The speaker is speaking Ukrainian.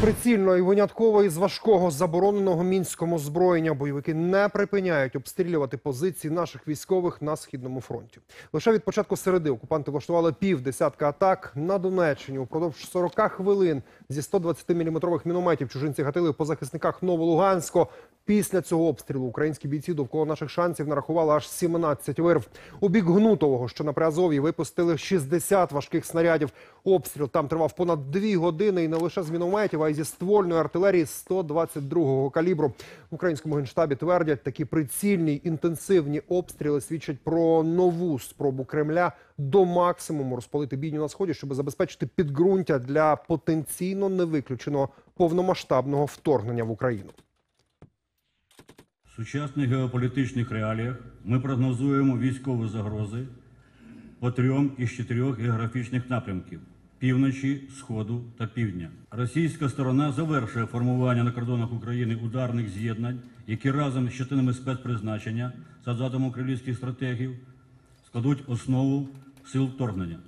Прицільно і винятково із важкого забороненого мінському озброєння бойовики не припиняють обстрілювати позиції наших військових на східному фронті. Лише від початку середи окупанти влаштували пів десятка атак на Донеччині. Упродовж 40 хвилин зі 120-мм мінометів чужинці гатили по захисниках Новолуганського. Після цього обстрілу українські бійці довкола наших шансів нарахували аж 17 вирв. У бік Гнутового, що на Приазов'ї, випустили 60 важких снарядів. Обстріл там тривав понад дві години і не лише з мінометів, а й зі ствольної артилерії 122-го калібру. В українському генштабі твердять, такі прицільні інтенсивні обстріли свідчать про нову спробу Кремля до максимуму розпалити бійню на сході, щоб забезпечити підґрунтя для потенційно невиключеного повномасштабного вторгнення в Україну. В сучасних геополітичних реаліях ми прогнозуємо військові загрози по трьом із чотирьох географічних напрямків півночі, сходу та півдня. Російська сторона завершує формування на кордонах України ударних з'єднань, які разом з частинами спецпризначення за задумом кремлівських стратегів складуть основу сил вторгнення.